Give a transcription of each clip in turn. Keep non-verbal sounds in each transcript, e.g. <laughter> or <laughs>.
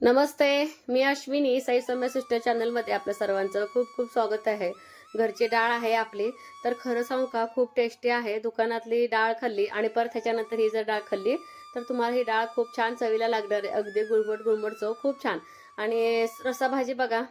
नमस्ते मी अश्विनी. साई सौम्य सिस्टर चॅनलमध्ये आपल्या सर्वांचं खूप खूप स्वागत आहे. घरची डाळ आहे आपली. तर खरं सांगू का खूप टेस्टी आहे. दुकानातली डाळ खाल्ली आणि परत त्याच्यानंतर ही जर डाळ खाल्ली तर तुम्हाला ही डाळ खूप छान चवीला लागणार आहे. अगदी गुळमट गुळमट चव खूप छान. आणि रसाभाजी बघा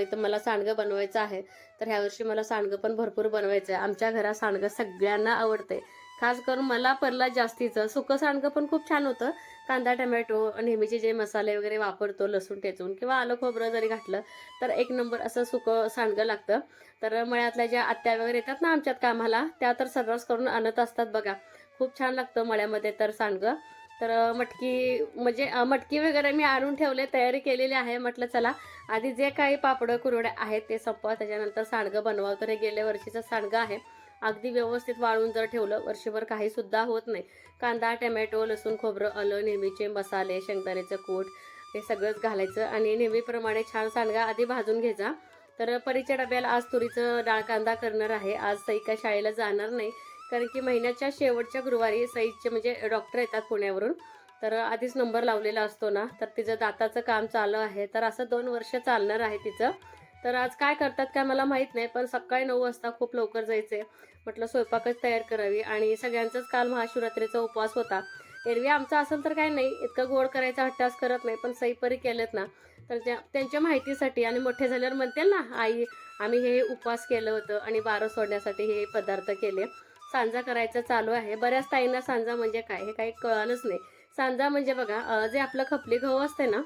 इथं मला सांडगं बनवायचं आहे. तर ह्या वर्षी मला सांडगं पण भरपूर बनवायचं आहे आमच्या घरात सांडगं सगळ्यांना आवडते खास करून मला परला जास्तीचं सुकं सांडगं पण खूप छान होतं. कांदा टमॅटो नेहमीचे जे मसाले वगैरे वापरतो लसूण ठेचून किंवा आलं खोबरं जरी घातलं तर एक नंबर असं सुकं सांडगं लागतं. तर मळ्यातल्या ज्या आत्या वगैरे येतात ना आमच्यात कामाला त्या तर सर्रास करून आणत असतात बघा. खूप छान लागतं मळ्यामध्ये तर सांडगं. तर मटकी म्हणजे मटकी वगैरे मी आणून ठेवले तयारी केलेली आहे. म्हटलं चला आधी जे काही पापडं कुरवड्या आहेत ते संपवा त्याच्यानंतर सांडगं बनवा. तर हे गेल्या वर्षीचं सांडगं आहे. अगदी व्यवस्थित वाळून जर ठेवलं वर्षभर काही सुद्धा होत नाही. कांदा टमॅटो लसूण खोबरं आलं नेहमीचे मसाले शेंगदाण्याचं कूट हे सगळंच घालायचं आणि नेहमीप्रमाणे छान सांडगा आधी भाजून घ्यायचा. तर परीच्या डब्याला आज तुरीचं डाळ कांदा करणार आहे. आज सई काय शाळेला जाणार नाही कारण की महिन्याच्या शेवटच्या गुरुवारी सईचे म्हणजे डॉक्टर येतात पुण्यावरून. तर आधीच नंबर लावलेला असतो ना तर तिचं दाताचं काम चालू आहे. तर असं दोन वर्ष चालणार आहे तिचं. तर आज काय करतात काय मला माहीत नाही पण सकाळी नऊ वाजता खूप लवकर जायचे. म्हटलं स्वयंपाकच तयार करावी. आणि सगळ्यांचाच काल महाशिवरात्रीचा उपवास होता. एरवी आमचा असेल तर काय नाही इतकं गोड करायचा हट्टास करत नाही पण सईपरी केलेत ना. तर त्या त्यांच्या माहितीसाठी आणि मोठे झाल्यावर म्हणतील ना आई आम्ही हे उपवास केलं होतं आणि बारं सोडण्यासाठी हे पदार्थ केले. सांजा करायचं चालू आहे. बऱ्याच ताईंना सांजा म्हणजे काय? हे काही कळालंच नाही. सांजा म्हणजे बघा जे आपलं खपली गहू असते ना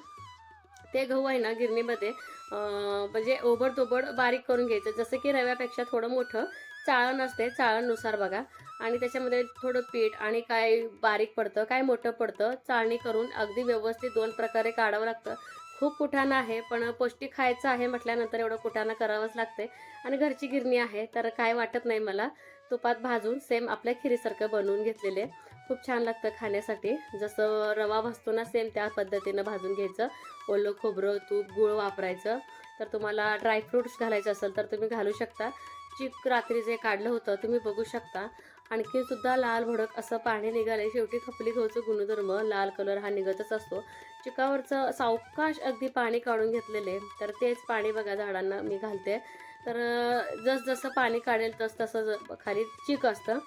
ते गहू आहे ना गिरणीमध्ये. म्हणजे ओबडतोबड बारीक करून घ्यायचं. जसं की रव्यापेक्षा थोडं मोठं चाळण असते चाळणनुसार बघा. आणि त्याच्यामध्ये थोडं पीठ आणि काय बारीक पडतं काय मोठं पडतं चाळणी करून अगदी व्यवस्थित दोन प्रकारे काढावं लागतं. खूप कुठानं आहे पण पौष्टिक खायचं आहे म्हटल्यानंतर एवढं कुठानं करावंच लागते आणि घरची गिरणी आहे तर काय वाटत नाही मला. तुपात भाजून सेम आपल्या खिरीसारखं बनवून घेतलेले खूप छान लागतं खाण्यासाठी. जसं रवा भाजतो ना सेम त्या पद्धतीनं भाजून घ्यायचं. ओलं खोबरं तूप गूळ वापरायचं. तर तुम्हाला ड्रायफ्रुट्स घालायचं असेल तर तुम्ही घालू शकता. चिक रात्री जे काढलं होतं तुम्ही बघू शकता. आणखी सुद्धा लाल भडक असं पाणी निघालंय. शेवटी खपली गहूचं गुणधर्म लाल कलर हा निघतच असतो. चिकावरचं सावकाश अगदी पाणी काढून घेतलेले तर तेच पाणी बघा झाडांना मी घालते. तर जसजसं पाणी काढेल तस तसं ज- खाली चिक असतं.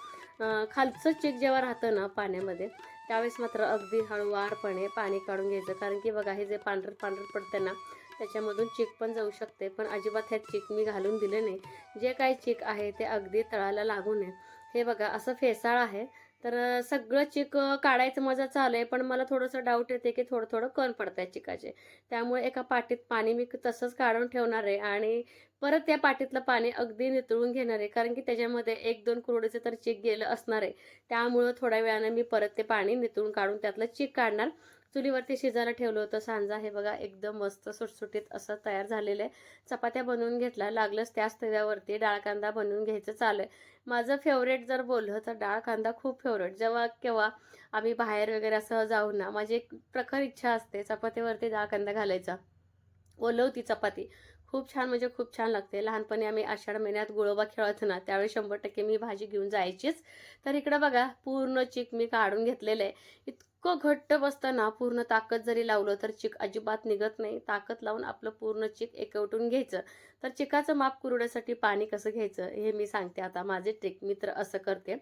खालचं चिक जेव्हा राहतं ना पाण्यामध्ये त्यावेळेस मात्र अगदी हळूवारपणे पाणी काढून घ्यायचं. कारण की बघा हे जे पांढरं पांढरं पडतं ना त्याच्यामधून चिक पण जाऊ शकते. पण अजिबात ह्यात चिक मी घालून दिले नाही. जे काही चिक आहे ते अगदी तळाला लागू नये. हे बघा असं फेसाळ आहे. तर सगळं चिक काढायचं मजा चालू आहे पण मला थोडंसं डाऊट येते की थोडं थोडं कण पडत आहे चिकाचे. त्यामुळे एका पाटीत पाणी मी तसंच काढून ठेवणार आहे आणि परत त्या पाटीतलं पाणी अगदी नितळून घेणार आहे कारण की त्याच्यामध्ये एक दोन कुरडीचं तर चिक गेलं असणार. आहे त्यामुळं थोड्या वेळानं मी परत ते पाणी नितळून काढून त्यातलं चिक काढणार. चुलीवरती शिजायला ठेवलं होतं. सांजा हे बघा एकदम मस्त सुटसुटीत असं तयार झालेलं आहे. चपात्या बनवून घेतल्या. लागलंच त्याच तव्यावरती. डाळ कांदा बनवून घ्यायचं चालू आहे माझं फेवरेट जर बोललं तर डाळ कांदा खूप फेवरेट जेव्हा केव्हा आम्ही बाहेर वगैरे असं जाऊ ना माझी एक प्रखर इच्छा असते चपातीवरती डाळ कांदा घालायचा. ओलवती चपाती. खूप छान म्हणजे खूप छान लागते. लहानपणी आम्ही आषाढ महिन्यात गुळोबा खेळत ना त्यावेळी शंभर टक्के मी भाजी घेऊन जायचीच. तर इकडं बघा पूर्ण चिक मी काढून घेतलेलं आहे. इतकं घट्ट बसतं ना पूर्ण ताकद जरी लावलं तर चिक अजिबात निघत नाही. ताकद लावून आपलं पूर्ण चिक एकवटून घ्यायचं. तर चिकाचं माप कुरड्यासाठी पाणी कसं घ्यायचं हे मी सांगते. आता माझे ट्रिक मित्र असं करते.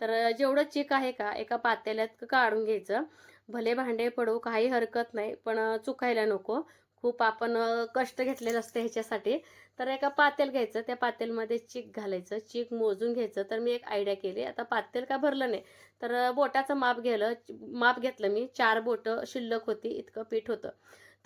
तर जेवढं चिक आहे का एका पातेल्यात काढून घ्यायचं. भले भांडे पडू काही हरकत नाही पण चुकायला नको. खूप आपण कष्ट घेतलेलं असतं ह्याच्यासाठी. तर एका पातेल घ्यायचं त्या पातेलमध्ये चीक घालायचं चीक मोजून घ्यायचं. तर मी एक आयडिया केली आता पातेल का भरलं नाही? तर बोटाचं माप गेलं माप घेतलं मी चार बोटं शिल्लक होती इतकं पीठ होतं.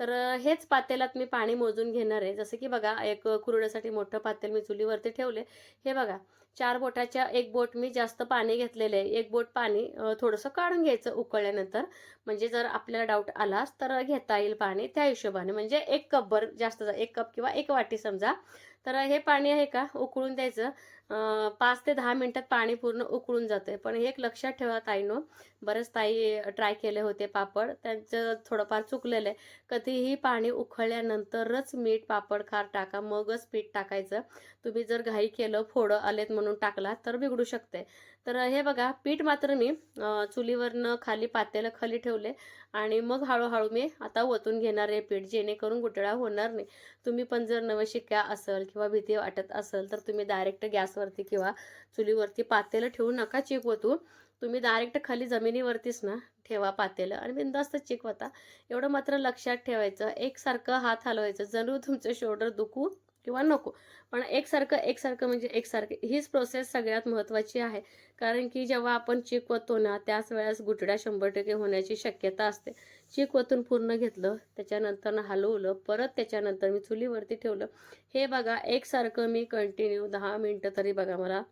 तर हेच पातेलात मी पाणी मोजून घेणार आहे. जसं की बघा एक कुरड्यासाठी मोठं पातेल मी चुलीवरती ठेवले. हे बघा चार बोटाच्या एक बोट मी जास्त पाणी घेतलेलं आहे. एक बोट पाणी थोडंसं काढून घ्यायचं उकळल्यानंतर. म्हणजे जर आपल्याला डाऊट आलास तर घेता येईल पाणी त्या हिशोबाने. म्हणजे एक कपभर जास्त एक कप किंवा एक वाटी समजा तर हे पाणी आहे का? उकळून द्यायचं. पाच ते दहा मिनिटात पाणी पूर्ण उकळून जातं पण हे एक लक्षात ठेवा ताईनो. बरेच ताई ट्राय केले होते पापड. त्यांचं थोडंफार चुकलेलं आहे. कधीही पाणी उकळल्यानंतरच मीठ पापड खार टाका. मगच पीठ टाकायचं. तुम्ही जर घाई केलं फोडं आलेत म्हणून टाकला तर बिघडू शकते तर हे बघा पीठ मात्र मी चुलीवरनं खाली पातेलं खाली ठेवले आणि मग हळूहळू मी आता ओतून घेणार आहे पीठ जेणेकरून गुटळा होणार नाही. तुम्ही पण जर नवं शिक्या असेल किंवा भीती वाटत असेल तर तुम्ही डायरेक्ट गॅसवरती किंवा चुलीवरती पातेलं ठेवू नका चिक ओतू. तुम्ही डायरेक्ट खाली जमिनीवरतीच ना ठेवा पातेलं आणि बिंदास्त चिकवता होता एवढं मात्र लक्षात ठेवायचं. एकसारखं हात हलवायचं. जरूर तुमचं शोल्डर दुखू किंवा नको. पण एकसारखं एकसारखं म्हणजे एकसारखं हीच प्रोसेस सगळ्यात महत्त्वाची आहे. कारण की जेव्हा आपण चिकवतो ना त्याच वेळेस गुटड्या शंभर टक्के होण्याची शक्यता असते. चिक वतून पूर्ण घेतलं त्याच्यानंतर हलवलं परत त्याच्यानंतर मी चुलीवरती ठेवलं. हे बघा एकसारखं मी कंटिन्यू दहा मिनटं तरी बघा मला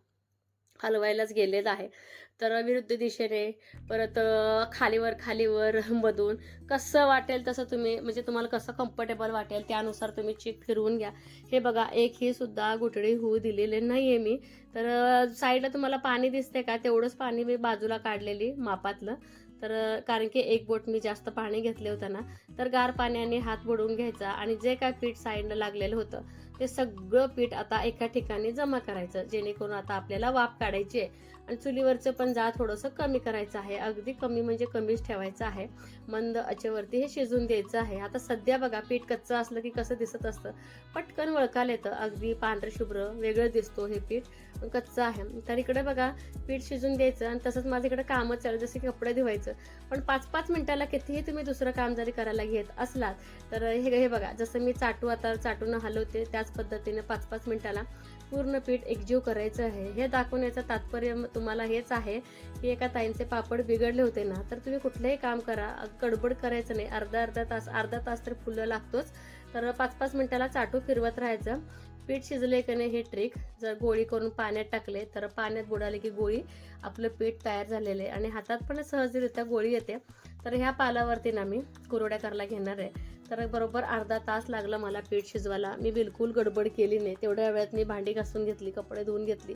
हलवायलाच गेलेलं आहे. तर विरुद्ध दिशेने परत खालीवर खालीवर मधून कसं वाटेल तसं तुम्ही म्हणजे तुम्हाला कसं कम्फर्टेबल वाटेल त्यानुसार तुम्ही चेक फिरवून घ्या. हे बघा एक ही सुद्धा गुठळी होऊ दिलेले नाही आहे मी. तर साईडला तुम्हाला पाणी दिसते का? तेवढंच पाणी मी बाजूला काढलेली मापातलं. तर कारण की एक बोट मी जास्त पाणी घेतले होतं ना तर गार पाण्याने हात बुडवून घ्यायचा आणि जे काय पीठ साईडला लागलेलं होतं ते सगळं पीठ आता एका ठिकाणी जमा करायचं जेणेकरून आता आपल्याला वाफ काढायची आहे. आणि चुलीवरचं पण जा थोडंसं कमी करायचं आहे. अगदी कमी म्हणजे कमीच ठेवायचं आहे. मंद अचेवरती हे शिजून द्यायचं आहे. आता सध्या बघा पीठ कच्चं असलं की कसं दिसत असतं? पटकन वळखाल येतं. अगदी पांढरं शुभ्र वेगळं दिसतो हे पीठ. कच्चं आहे. तर इकडे बघा पीठ शिजून द्यायचं आणि तसंच माझं इकडे कामच चालू जसे की कपडे धुवायचं. पण पाच पाच मिनिटाला कितीही तुम्ही दुसरं काम जरी करायला घेत असलात तर हे हे बघा जसं मी चाटू आता चाटून हलवते त्याच पद्धतीने पाच पाच मिनिटाला पूर्ण पीठ एकजीव करायचं आहे. हे दाखवण्याचं तात्पर्य तुम्हाला हेच आहे की एका ताईंचे पापड बिघडले होते ना तर तुम्ही कुठलंही काम करा गडबड करायचं नाही. अर्धा अर्धा तास अर्धा तास तर फुलं लागतोच. तर पाच पाच मिनिटाला चाटू फिरवत राहायचं. पीठ शिजले की नाही हे ट्रिक जर गोळी करून पाण्यात टाकले तर पाण्यात बुडाले की गोळी आपलं पीठ तयार झालेलं आहे. आणि हातात पण सहजरित्या गोळी येते. तर ह्या पालावरती ना मी कुरवड्या करायला घेणार आहे. तर बरोबर अर्धा तास लागला मला पीठ शिजवायला. मी बिलकुल गडबड केली नाही. तेवढ्या वेळात मी भांडी घासून घेतली कपडे धुवून घेतली.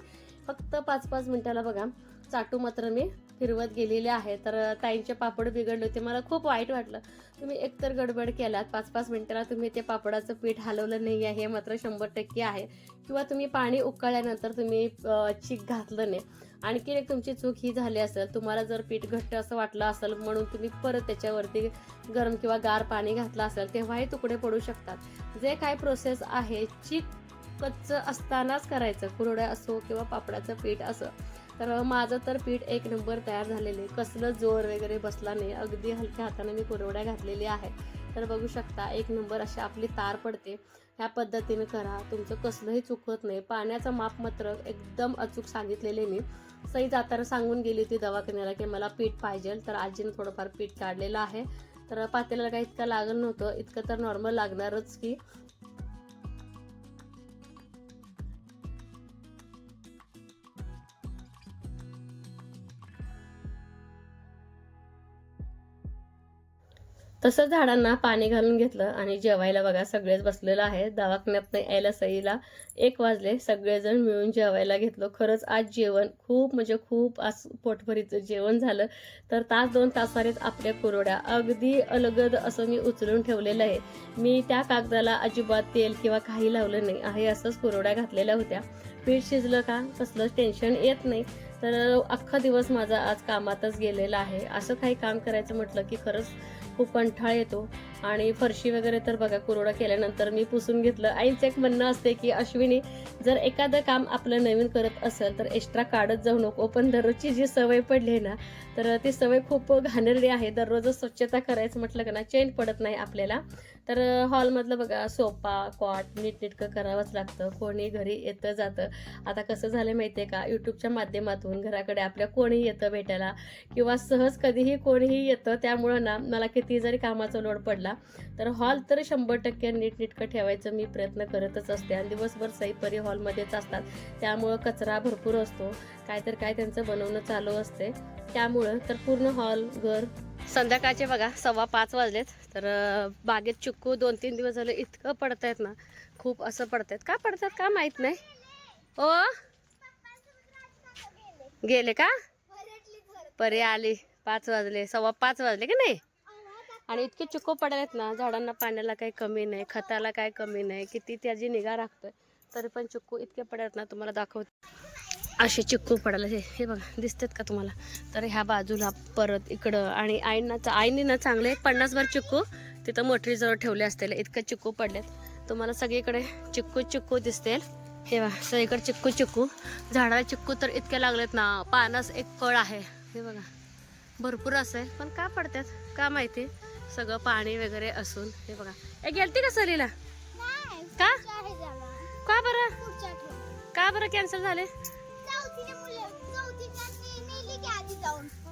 फक्त पाच पाच मिनिटाला बघा. चाटू मात्र मी फिरवत गेलेले आहे. तर ताईंचे पापड बिघडले होते. मला खूप वाईट वाटलं. तुम्ही एकतर गडबड केलात पाच पाच मिनिटाला तुम्ही ते पापडाचं पीठ हलवलं नाही आहे हे मात्र शंभर टक्के आहे. किंवा तुम्ही पाणी उकळल्यानंतर तुम्ही चीक घातलं नाही. आणखी एक तुमची चूक ही झाली असेल तुम्हाला जर पीठ घट्ट असं वाटलं असेल म्हणून तुम्ही परत त्याच्यावरती गरम किंवा गार पाणी घातलं असेल तेव्हाही तुकडे पडू शकतात. जे काय प्रोसेस आहे चीक कच्चं असतानाच करायचं कुरड्या असो किंवा पापडाचं पीठ असं. तर माझं तर पीठ एक नंबर तयार झालेले कसलं जोर वगैरे बसला नाही. अगदी हलक्या हाताने मी कुरवड्या घातलेल्या आहे तर बघू शकता एक नंबर अशी आपली तार पडते. ह्या पद्धतीने करा. तुमचं कसलंही चुकत नाही. पाण्याचं माप मात्र एकदम अचूक सांगितलेले मी. सई जाताना सांगून गेली होती दवाखान्याला की मला पीठ पाहिजे. तर आजीनं थोडंफार पीठ काढलेलं आहे. तर पातेल्याला काही इतकं लागलं नव्हतं. इतकं तर नॉर्मल लागणारच की. तसं झाडांना पाणी घालून घेतलं आणि जेवायला बघा सगळेच बसलेलं आहे. दवाखान्यात यायला सईला एक वाजले. सगळेजण मिळून जेवायला घेतलं. खरंच आज जेवण खूप म्हणजे खूप आज पोटभरीचं जेवण झालं. तर तास दोन तासानेच आपल्या कुरवड्या. अगदी अलगद असं मी उचलून ठेवलेलं आहे. मी त्या कागदाला अजिबात तेल किंवा काही लावलं नाही आहे असंच कुरवड्या घातलेल्या होत्या. पीठ शिजलं का? कसलं टेन्शन येत नाही. तर अख्खा दिवस माझा आज कामातच गेलेला आहे. असं काही काम करायचं म्हटलं की खरंच खूप कंठाळ येतो. आणि फरशी वगैरे तर बघा कुरोडा केल्यानंतर मी पुसून घेतलं. आईचं एक म्हणणं असते की अश्विनी जर एखादं काम आपलं नवीन करत असेल तर एक्स्ट्रा काढत जाऊ नको. पण दररोजची जी सवय पडली आहे ना तर ती सवय खूप घाणेरडी आहे. दररोजच स्वच्छता करायचं म्हटलं का ना चेंज पडत नाही आपल्याला. तर हॉलमधलं बघा सोफा कॉट नीटनेटकं करावंच लागतं. कोणी घरी येतं जातं. आता कसं झालं माहिती आहे का यूट्यूबच्या माध्यमातून घराकडे आपल्या कोणीही येतं भेटायला किंवा सहज कधीही कोणीही येतं त्यामुळं ना मला किती जरी कामाचा लोड पडला तर हॉल तर शंभर टक्के नीटनेटकं ठेवायचं मी प्रयत्न करतच असते. आणि दिवसभर सईपरी हॉलमध्येच असतात. त्यामुळं कचरा भरपूर असतो. काय तर काय त्यांचं बनवणं चालू असते. त्यामुळं तर पूर्ण हॉल घर. संध्याकाळचे बघा सव्वा पाच वाजलेत. तर बागेत चिक्कू दोन तीन दिवस झाले इतकं पडतायत ना. खूप असं पडतायत. का पडतात? का माहीत नाही. ओ? गेले का? परे आली. पाच वाजले. सव्वा पाच वाजले की नाही? आणि इतके चिक्कू पडायलेत ना झाडांना पाण्याला काही कमी नाही खताला काही कमी नाही किती त्याची निगा राखतोय तरी पण चिक्कू इतके पडत ना तुम्हाला दाखवते. असे चिक्कू पडायला हे हे बघा दिसतात का तुम्हाला? तर ह्या बाजूला परत इकडं आणि आईंना आईने ना चांगले पन्नास भर चिक्कू तिथं मोटरीजवळ ठेवले असतील. इतकं चिक्कू पडलेत तुम्हाला सगळीकडे चिक्कू चिक्कू दिसतील हे बघा सगळीकडे चिक्कू चिक्कू झाडाला चिक्कू तर इतके लागलेत ना पानस एक कळ आहे. हे बघा भरपूर असं पण का पडतात? का माहिती? सगळं पाणी वगैरे असून हे बघा. ए गेलती का सलीला का? का बरं. का बरं कॅन्सल झाले.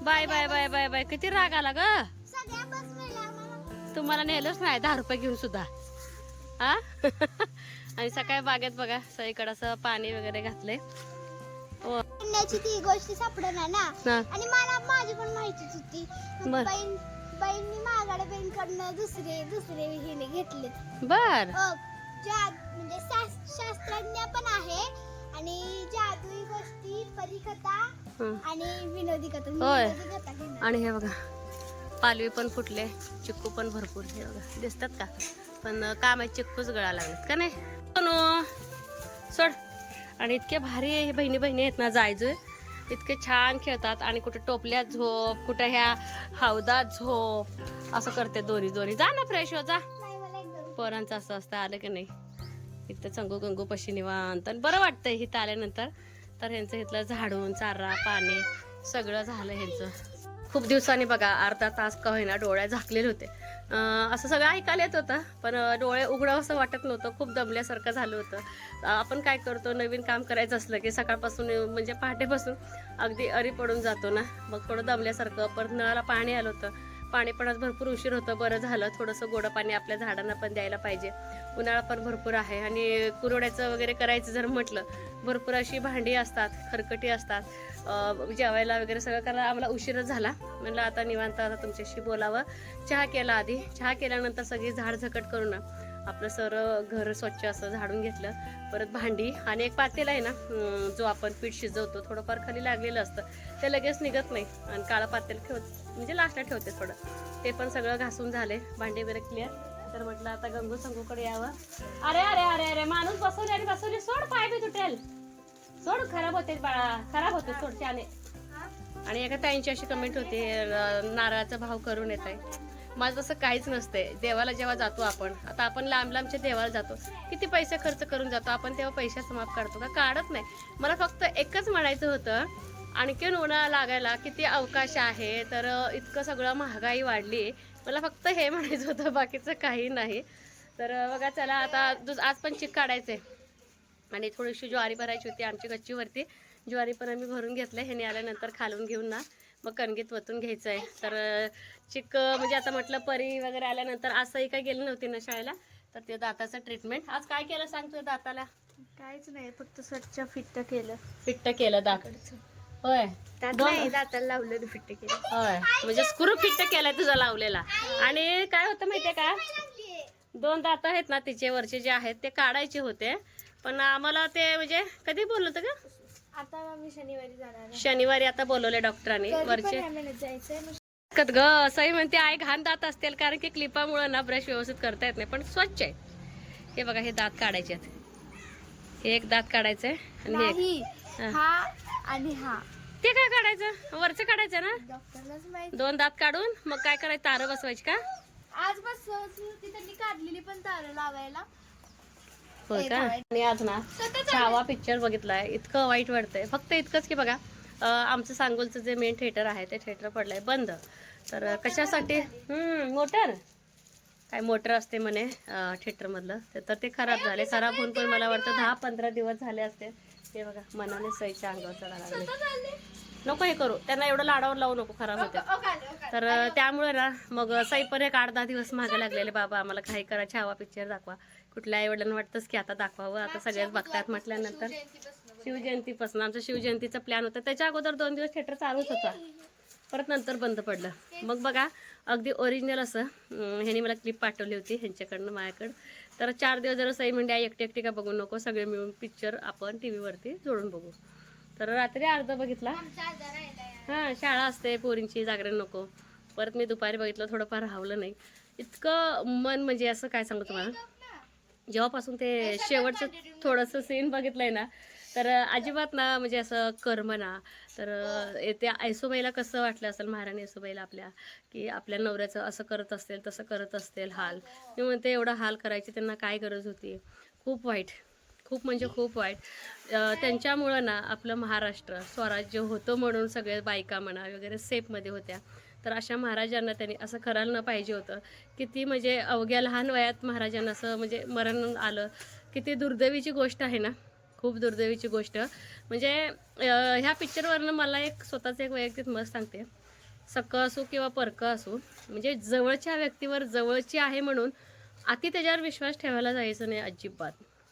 Bye bye bye bye bye. किती राग आला ग. तुम्हाला नेलंच नाही दहा रुपये घेऊन सुद्धा. हा <laughs> आणि सकाळी बागेत बघा सगळीकडे असं पाणी वगैरे पिण्याची ती गोष्ट सापडणार ना? ना आणि मला माझी पण माहितीच होती. बहीणनी मागाडे बहीणकडनं दुसरे दुसरे हिने घेतले बर. म्हणजे शास- शास्त्रज्ञ पण आहे आणि जादुई गोष्टी परिकथा हं. आणि विनोदी कथा. होय. विनोदी कथा घेणार. आणि हे बघा पालवी पण फुटले चिक्कू पण भरपूर हे बघा दिसतात का? पण काम आहे चिक्कूच गळा लागलेत का नाही? सोनू, सोड. आणि इतके भारी हे बहिणी बहिणी आहेत ना जायजोय. इतके छान खेळतात आणि कुठे टोपल्यात झोप कुठे ह्या हौदात झोप असं करते दोरी दोरी. जा ना फ्रेश हो जा. पोरांचं असं असतं आलं की नाही? इथं चंगू गंगू पशी निवांत. आणि बरं वाटतंय इथं आल्यानंतर. तर ह्यांचं इथलं झाडून चारा पाणी सगळं झालं ह्यांचं. खूप दिवसांनी बघा अर्धा तास का होईना डोळ्या झाकलेले होते. असं सगळं ऐकायला येत होतं पण डोळे उघडावं असं वाटत नव्हतं. खूप दमल्यासारखं झालं होतं. आपण काय करतो नवीन काम करायचं असलं की सकाळपासून म्हणजे पहाटेपासून अगदी अरी पडून जातो ना. मग थोडं दमल्यासारखं परत नळाला पाणी आलं होतं. पाणी पण आज भरपूर उशीर होतं. बरं झालं. थोडंसं गोडं पाणी आपल्या झाडांना पण द्यायला पाहिजे. उन्हाळा पण भरपूर आहे. आणि कुरवड्याचं वगैरे करायचं जर म्हटलं भरपूर अशी भांडी असतात खरकटी असतात. जेवायला वगैरे सगळं करायला आम्हाला उशीरच झाला. म्हणलं आता निवांत आता तुमच्याशी बोलावं. चहा केला आधी. चहा केल्यानंतर सगळी झाड झकट करून ना. आपलं सर घर स्वच्छ असं झाडून घेतलं. परत भांडी आणि एक पातेल आहे ना जो आपण पीठ शिजवतो थोडंफार खाली लागलेलं असतं. ते लगेच निघत नाही आणि काळं पातेल ठेव म्हणजे लास्टला ठेवते थोडं. ते पण सगळं घासून झाले भांडे वगैरे क्लिअर तर म्हटलं आता गंगू संगूकडे यावं. अरे अरे अरे अरे माणूस बसवले आणि बसवले. सोड पाय बी तुटेल. सोड खराब होते बाळा. खराब होते सोड त्याने. आणि एका ताईंची अशी कमेंट होती नारळाचा भाव करून येत आहे माझं तसं काहीच नसतंय. देवाला जेव्हा जातो आपण आता आपण लांब लांबच्या देवाला जातो किती पैसे खर्च करून जातो आपण तेव्हा पैशाचा माफ काढतो का? काढत नाही. मला फक्त एकच म्हणायचं होतं आणखीन उन्हाळा लागायला किती अवकाश आहे तर इतकं सगळं महागाई वाढली. मला फक्त हे म्हणायचं होतं बाकीचं काही नाही. तर बघा चला आता आज पण चिक आहे आणि थोडीशी ज्वारी भरायची होती आमची गच्चीवरती. ज्वारी पण आम्ही भरून घेतलं ह्याने आल्यानंतर खालून घेऊन ना मग कणगीत वतून घ्यायचं आहे तर चिक म्हणजे आता म्हटलं परी वगैरे आल्यानंतर आजही काही गेली नव्हती ना शाळेला? तर ते दाताचं ट्रीटमेंट आज काय केलं सांगतोय दाताला? काहीच नाही फक्त स्वच्छ फिट्ट केलं. फिट्ट केलं दात. होय. नाही दाताला लावलेलं फिट्ट केलं. होय. म्हणजे स्क्रू फिट्ट केलाय तुझा लावलेला. आणि काय होतं माहितीये का? दोन दात आहेत ना तिचे वरचे जे आहेत ते काढायचे होते. पण आम्हाला ते म्हणजे कधी बोललो होतं का आता शनिवारी जाणार आहे. शनिवारी आता बोलवले डॉक्टरांनी वरचे. जायचंय. ग सही म्हणते आई घाण दात असतील कारण की क्लिपामुळे ना ब्रश व्यवस्थित करता येत नाही पण स्वच्छ आहे. हे बघा हे दात काढायचे आहेत. हे एक दात काढायचंय आणि हे हा. आणि हा. ते काय काढायचं? वरचं काढायचं ना? दोन दात काढून मग काय करायचं? तारं बसवायची का? आज बस काढलेली पण तारं लावायला. होय का. आणि आज ना छावा पिक्चर बघितलाय. इतकं वाईट वाटतंय. फक्त इतकंच की अं, आमचं सांगोलचं जे मेन थिएटर आहे ते थिएटर पडलंय बंद. तर कशासाठी? हम्म मोटर. काय मोटर असते म्हणे थिएटर मधलं. ते- तर ते खराब झाले. खराब होऊन पण मला वाटतं दहा पंधरा दिवस झाले असते. ते बघा मनाने सईच्या अंगावर चढायला लागले. नको हे करू. त्यांना एवढं लाडावर लावू नको. खराब होते. तर त्यामुळे ना मग सई पण एक आठ दहा दिवस मागे लागलेले. बाबा आम्हाला काही करा. छावा पिक्चर दाखवा. कुठल्या आई वडिलांना वाटतंच की आता दाखवावं आता सगळ्याच बघतात म्हटल्यानंतर. शिवजयंतीपासून आमचं शिवजयंतीचा प्लॅन होता. त्याच्या अगोदर दोन दिवस थिएटर चालूच होता. परत नंतर बंद पडलं. मग बघा अगदी ओरिजिनल असं ह्याने मला क्लिप पाठवली होती ह्यांच्याकडनं माझ्याकडं. तर चार दिवस जर सई म्हणजे आई एकटी एकटी का बघू नको? सगळे मिळून पिक्चर आपण टी व्हीवरती जोडून बघू. तर रात्री अर्धा बघितला. हां शाळा असते पोरींची जागरण नको. परत मी दुपारी बघितलं थोडंफार राहवलं नाही. इतकं मन म्हणजे असं काय सांगू तुम्हाला? जेव्हापासून ते शेवटचं थोडंसं सीन बघितलंय ना तर अजिबात ना म्हणजे असं कर्म ना. तर त्या आयसोबाईला कसं वाटलं असेल महाराणी आयसोबाईला आपल्या की आपल्या नवऱ्याचं असं करत असतील तसं करत असतील हाल. मी म्हणते एवढा हाल करायची त्यांना काय गरज होती? खूप वाईट. खूप म्हणजे खूप वाईट. त्यांच्यामुळं ना आपलं महाराष्ट्र स्वराज्य होतं म्हणून सगळे बायका म्हणा वगैरे सेफमध्ये होत्या. तर अशा महाराजांना त्यांनी असं करायला न पाहिजे होतं. किती म्हणजे अवघ्या लहान वयात महाराजांना असं म्हणजे मरण आलं. किती दुर्दैवीची गोष्ट आहे ना. खूप दुर्दैवीची गोष्ट. म्हणजे ह्या पिक्चरवरनं मला एक स्वतःचं एक वैयक्तिक मत सांगते. सक्कं असो किंवा परकं असो म्हणजे जवळच्या व्यक्तीवर जवळची आहे म्हणून अति त्याच्यावर विश्वास ठेवायला जायचं नाही अजिबात.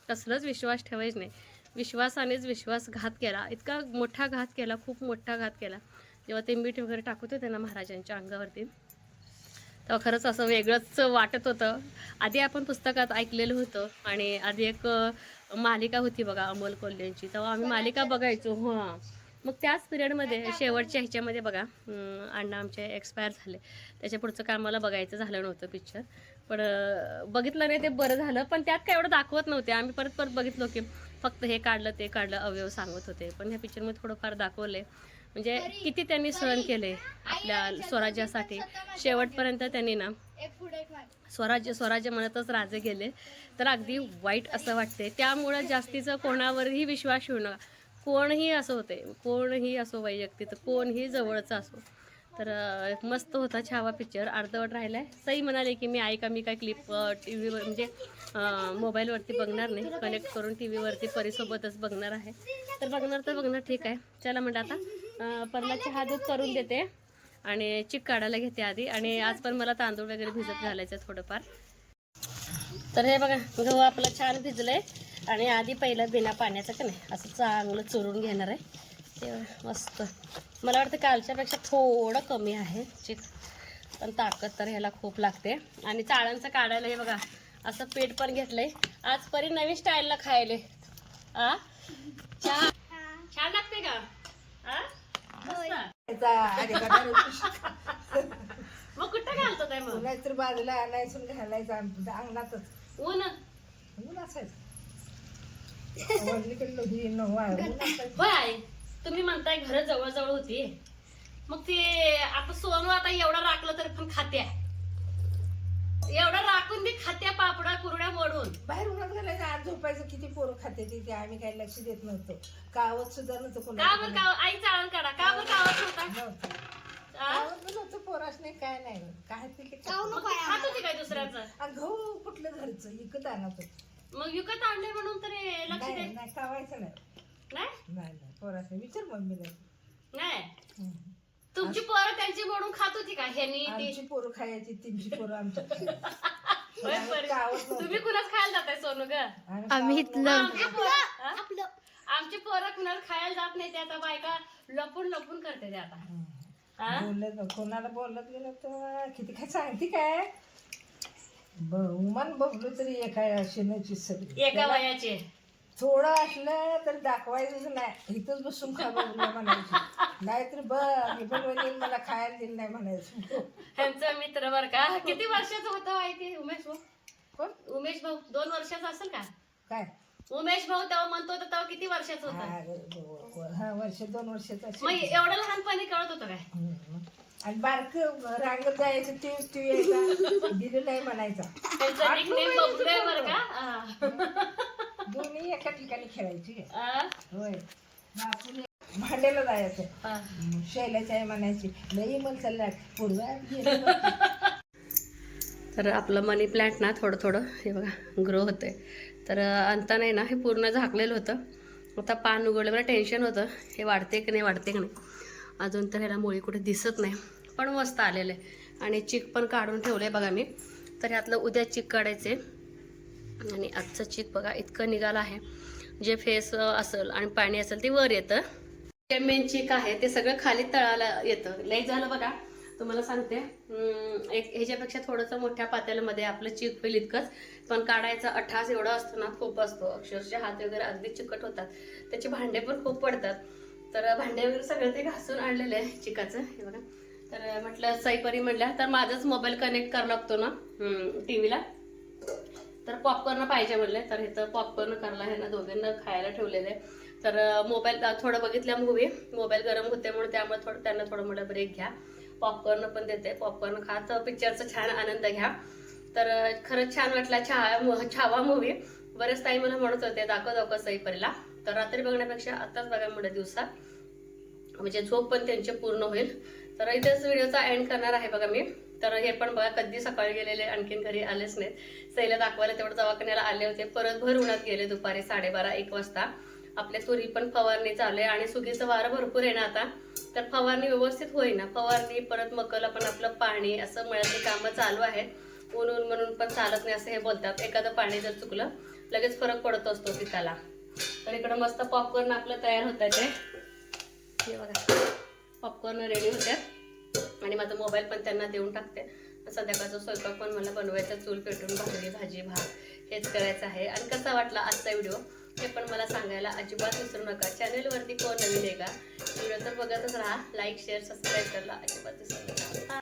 कसलंच विश्वास ठेवायचं नाही. विश्वासानेच विश्वासघात केला. इतका मोठा घात केला खूप मोठा घात केला. जेव्हा ते मीठ वगैरे टाकत होते ना महाराजांच्या अंगावरती. तेव्हा खरंच असं वेगळंच वाटत होतं. आधी आपण पुस्तकात ऐकलेलं होतं आणि आधी एक मालिका होती बघा अमोल कोल्हेंची. तेव्हा आम्ही मालिका बघायचो हां. मग त्याच पिरियडमध्ये शेवटच्या ह्याच्यामध्ये बघा अण्णा आमचे एक्सपायर झाले. त्याच्या पुढचं काय मला बघायचं झालं नव्हतं पिक्चर पण बघितलं नाही ते बरं झालं पण त्यात काय एवढं दाखवत नव्हते. आम्ही परत परत बघितलो की फक्त हे काढलं ते काढलं अवयव सांगत होते. पण ह्या पिक्चरमध्ये थोडंफार दाखवले म्हणजे किती त्यांनी सहन केले आपल्या स्वराज्यासाठी? शेवटपर्यंत त्यांनी ना. स्वराज्य स्वराज्य म्हणतच राजे गेले. तर अगदी वाईट असं वाटते त्यामुळं जास्तीचं कोणावरही विश्वास ठेवू नका. कोणही असं होते कोणही असो वैयक्तिक कोणही जवळचं असो. तर मस्त होता छावा पिक्चर अर्धवट राहिला आहे सई म्हणाले की मी ऐका मी काय क्लिप टी व्हीवर म्हणजे मोबाईलवरती बघणार नाही. कनेक्ट करून टी व्हीवरती परीसोबतच बघणार आहे. तर बघणार तर बघणार ठीक आहे. चला म्हटलं आता. परला चहा दूध करून देते. आणि चिक काढायला घेते आधी. आणि आज पण मला तांदूळ वगैरे भिजत घालायचं थोडंफार. तर हे बघा गहू आपलं छान भिजलंय. आणि आधी पहिलं बिना पाण्याचं का नाही असं चांगलं चुरून घेणार आहे. ते मस्त. मला वाटतं कालच्यापेक्षा थोडं कमी आहे चिक. पण ताकद तर ह्याला खूप लागते. आणि चाळणचं काढायला हे बघा असं पेट पण घेतलंय. आज परी नवीन स्टाईलला खायले. आ? चहा? हा. छान लागते का? आ. मग कुठं घालतो काय मग? नाहीतर बाजूला आणायचं घालायचं आम- अंगणातच. ऊन? ऊन असायचं. वडलीकडलं ही नऊ आहे ऊन असायचं. होय आई. तुम्ही म्हणताय घर जवळ जवळ होती. मग ते आता सोनू आता एवढा राखलं तरी पण खात्या. एवढा राखून ती खात्या पापडा कुरड्या मोडून. बाहेर उन्हात घालायचं आज झोपायचं किती पोरं खाते ते ते आम्ही काही लक्ष देत नव्हतो. कावत सुद्धा नव्हतं का बर का आई चाळण काढा का बर कावत होता नव्हतं. आ? कावत नव्हतं पोरास नाही काय नाही. काय ते काय काहून मग ती खात होती काय दुसऱ्याचं? गहू कुठलं घरचं? इकत आणत होतं. मग विकत आणले म्हणून तरी लक्ष नाही दे. नाही कावायचं नाही. नाही? नाही नाही पोरास विचार मम्मीला. नाही. तुमची पोरं त्यांची मोडून खात होती का? ह्यानी ती आमची पोरं खायची तीनची पोरं आमच्या <laughs> होय नव्हतं. तुम्ही कुणाच खायला जाताय सोनू ग? आणि आम्ही इथलं. आमची पोरं हा? आपलं आमची पोरं कुणाला खायला जात नाही ते आता बायका लपून लपून करते ते आता. हा? बोलत कोणाला बोलत गेलं तर किती काय सांगते काय? ब- उमान बघलो तरी एका शेणाची सगळी एका वयाचे. थोडं असलं तर दाखवायचं नाही. इथंच बसून खा बघलं म्हणायचं. नाहीतर बघ हे मला खायला दिलं नाही म्हणायचं. ह्यांचा मित्र बर का. किती वर्षाचा होता माहिती उमेश भाऊ? कोण? उमेश भाऊ दोन वर्षाचा असेल का? काय? उमेश भाऊ तेव्हा म्हणतो होता तेव्हा किती वर्षाचा होता? हा, हा वर्ष दोन वर्षाचा मग असेल. एवढं लहानपणी कळत होतं काय? हम्म. आणि बारक रांगत जायचं ते यायचा दिलं नाही म्हणायचा. त्यांचं बर का. दोन्ही एका ठिकाणी खेळायची. आ? होय. भांड्याला जायचं. आ. शैलाची आई म्हणायची लई मग चालला पूर्वा गेलं. तर आपलं मनी प्लॅन्ट ना थोडं थोडं हे बघा ग्रो होतंय. तर आणता नाही ना हे पूर्ण झाकलेलं होतं. आता पान उघडलं मला टेन्शन होतं. हे वाढते की नाही वाढते की नाही? अजून तर ह्याला मुळी कुठे दिसत नाही. पण मस्त आलेलं आहे. आणि चिक पण काढून ठेवलं आहे बघा मी. तर ह्यातलं उद्या चिक काढायचे आणि आजचं चिक बघा इतकं निघालं आहे. जे फेस असेल आणि पाणी असेल ते वर येतं. जे मेन चिक आहे ते सगळं खाली तळाला येतं. लय झालं बघा. तुम्हाला सांगते. एक ह्याच्यापेक्षा थोडंसं मोठ्या पातेल्यामध्ये आपलं चिक होईल इतकंच. पण काढायचा अठास एवढा असतो ना खूप असतो. अक्षरशः हात वगैरे अगदी चिकट होतात. त्याचे भांडे पण खूप पडतात. तर भांडे वगैरे सगळं ते घासून आणलेलं आहे चिकाचं. हे बघा. तर म्हटलं सईपरी म्हटल्या तर माझाच मोबाईल कनेक्ट करावा लागतो ना टी व्हीला तर पॉपकॉर्न पाहिजे म्हणले. तर इथं पॉपकॉर्न करायला ह्यांना दोघींना खायला ठेवलेले तर मोबाईल थोडं बघितल्या मूवी मोबाईल गरम होते म्हणून त्यामुळे थोडं त्यांना थोडं मोठं ब्रेक घ्या. पॉपकॉर्न पण देते. पॉपकॉर्न खात पिक्चरचा छान आनंद घ्या. तर खरंच छान वाटला छावा छावा मूवी बरेच ताई मला म्हणत होते दाखव दाखव सईपरीला. तर रात्री बघण्यापेक्षा आत्ताच बघा मोठ्या दिवसात. म्हणजे झोप पण त्यांची पूर्ण होईल. तर इथेच व्हिडिओचा एंड करणार आहे बघा मी. तर हे पण बघा कधी सकाळी गेलेले आणखीन घरी आलेच नाहीत. सईला दाखवायला तेवढं दवाखान्याला आले होते. परत भर उन्हात गेले दुपारी साडेबारा एक वाजता. आपल्या तुरी पण फवारणी चालू आहे आणि सुगीचं वारं भरपूर आहे ना आता. तर फवारणी व्यवस्थित होईना. फवारणी परत मकला पण आपलं पाणी असं मिळाली कामं चालू आहेत. ऊन ऊन म्हणून पण चालत नाही असं हे बोलतात. एखादं पाणी जर चुकलं लगेच फरक पडत असतो पिकाला तर इकडं मस्त पॉपकॉर्न आपलं तयार होत आहे ते बघा. पॉपकॉर्न रेडी होत्या. आणि माझा मोबाईल पण त्यांना देऊन टाकते. संध्याकाळचा स्वयंपाक पण मला बनवायचा चूल पेटून भाकरी भाजी भात हेच करायचं आहे. आणि कसा वाटला आजचा व्हिडिओ? हे पण मला सांगायला अजिबात विसरू नका. चॅनेलवरती कोण नवीन आहे का? व्हिडिओ तर बघतच राहा. लाईक शेअर सबस्क्राईब करायला अजिबात विसरू नका.